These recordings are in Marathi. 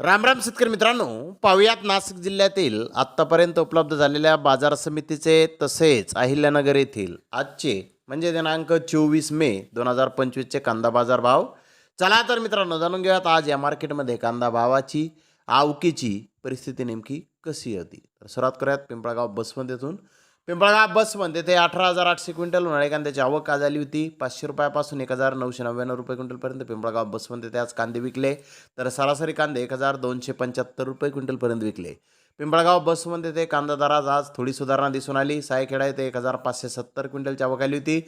राम राम शेतकरी मित्रांनो पाहुयात नाशिक जिल्ह्यातील आत्तापर्यंत उपलब्ध झालेल्या बाजार समितीचे तसेच अहिल्यानगर येथील आजचे म्हणजे दिनांक चोवीस मे दोन हजार पंचवीसचे कांदा बाजार भाव. चला तर मित्रांनो जाणून घेऊयात आज या मार्केटमध्ये कांदा भावाची आवकीची परिस्थिती नेमकी कशी होती? तर सुरुवात करूयात पिंपळगाव बसमध्येतून पिंपळगाव बसमध्ये ते अठरा हजार आठशे क्विंटल उन्हाळी कांद्याची आवक आज झाली होती. पाचशे रुपयापासून एक हजार नऊशे नव्याण्णव रुपये क्विंटलपर्यंत पिंपळगाव बसमध्ये ते आज कांदे विकले. तर सरासरी कांदे एक हजार दोनशे पंच्याहत्तर रुपये क्विंटलपर्यंत विकले. पिंपळगाव बसमध्ये ते कांदा दरात आज थोडी सुधारणा दिसून आली. सायखेडा येथे एक हजार पाचशे सत्तर क्विंटलची आवक आली होती.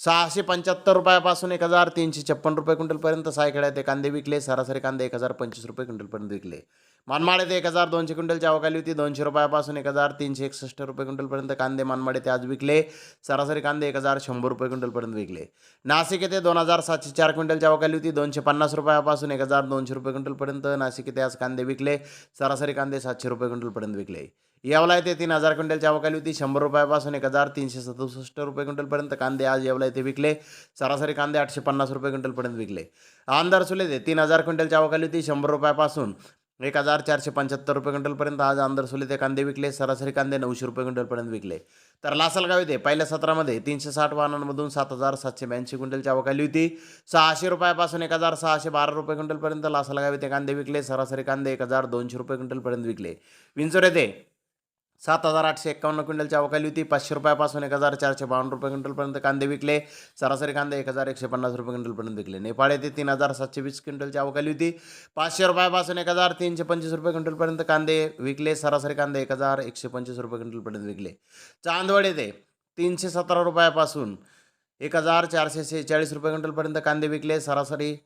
सहाशे पंच्याहत्तर रुपयापासून एक हजार तीनशे छप्पन रुपये क्विंटलपर्यंत सायखेड्यात कांदे विकले सरासरी कांदे एक हजार पंचवीस रुपये क्विंटलपर्यंत विकले. मानमाड एक हजार दोनशे क्विंटलची आवक आली होती दोनशे रुपयापासून एक हजार तीनशे एकसष्ट रुपये क्विंटलपर्यंत कांदे मानमाड ते आज विकले सरासरी कांदे एक हजार शंभर रुपये क्विंटलपर्यंत विकले. नाशिक येथे दोन हजार सातशे चार क्विंटलची आवक आली होती दोनशे पन्नास रुपयापासून एक हजार दोनशे रुपये क्विंटलपर्यंत नाशिक येथे आज कांदे विकले सरासरी कांदे सातशे रुपये क्विंटलपर्यंत विकले. येवला येथे तीन हजार क्विंटलची आवक होती. शंभर रुपयापासून एक हजार तीनशे सदुसष्ट रुपये क्विंटलपर्यंत कांदे आज येवला येथे विकले. सरासरी कांदे आठशे पन्नास रुपये क्विंटलपर्यंत विकले. आमदार सुले ते तीन हजार क्विंटलची आवक होती. शंभर रुपयापासून एक हजार चारशे पंच्याहत्तर रुपये क्विंटलपर्यंत आज आमदार सुले ते कांदे विकले. सरासरी कांदे नऊशे रुपये क्विंटलपर्यंत विकले. तर लासलगाव येथे पहिल्या सत्रामध्ये तीनशे साठ वाहनांमधून सात हजार सातशे ब्याऐंशी क्विंटलची आवक आली होती. सहाशे रुपयापासून एक हजार सहाशे बारा रुपये क्विंटलपर्यंत लासलगाव येथे कांदे विकले. सरासरी कांदे एक हजार दोनशे रुपये क्विंटलपर्यंत विकले. विंचोर येथे सात हजार आठशे एक्कावन्न क्विंटलची अवकाली होती. पाचशे रुपयापासून एक हजार चारशे बावन्न रुपये क्विंटलपर्यंत कांदे विकले. सरासरी कांदे एक हजार एकशे पन्नास रुपये क्विंटलपर्यंत विकले. नेपाळ येथे तीन हजार सातशे वीस क्विंटलची अवकाली होती. पाचशे रुपयापासून एक हजार तीनशे पंचवीस रुपये क्विंटलपर्यंत कांदे विकले. सरासरी कांदे एक हजार एकशे पंचवीस रुपये क्विंटलपर्यंत विकले. चांदवड येथे तीनशे सतरा रुपयापासून एक हजार चारशे सेहेचाळीस रुपये क्विंटलपर्यंत कांदे विकले. सरासरी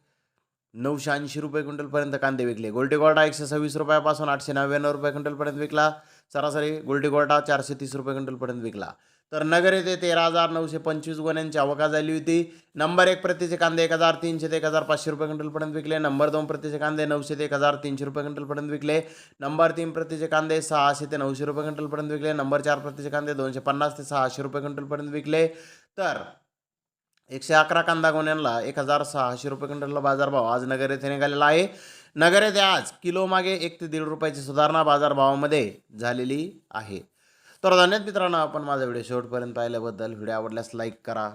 नऊशे ऐंशी रुपये क्विंटलपर्यंत कांदे विकले. गोल्डी एकशे सव्वीस रुपयापासून आठशे नव्याण्णव रुपये क्विंटलपर्यंत विकला. सरासरी गोल्डी चारशे तीस रुपये क्विंटलपर्यंत विकला. तर नगर येथे तेरा हजार नऊशे पंचवीस गोण्यांची आवका झाली होती. नंबर एक प्रतीचे कांदे एक हजार तीनशे ते एक हजार पाचशे रुपये क्विंटलपर्यंत विकले. नंबर दोन प्रतीचे कांदे नऊशे ते एक हजार तीनशे रुपये क्विंटलपर्यंत विकले. नंबर तीन प्रतीचे कांदे सहाशे ते नऊशे रुपये क्विंटलपर्यंत विकले. नंबर चार प्रतीचे कांदे दोनशे पन्नास ते सहाशे रुपये क्विंटलपर्यंत विकले. तर एकशे अकरा कांदा गोण्यांना एक हजार सहाशे रुपये क्विंटलला बाजारभाव आज नगर येथे निघालेला आहे. नगर येथे आज किलो मागे एक ते दीड रुपयाची सुधारणा बाजारभावामध्ये झालेली आहे. तर धन्यवाद मित्रांनो आपण माझा व्हिडिओ शेवटपर्यंत पाहिल्याबद्दल. व्हिडिओ आवडल्यास लाईक करा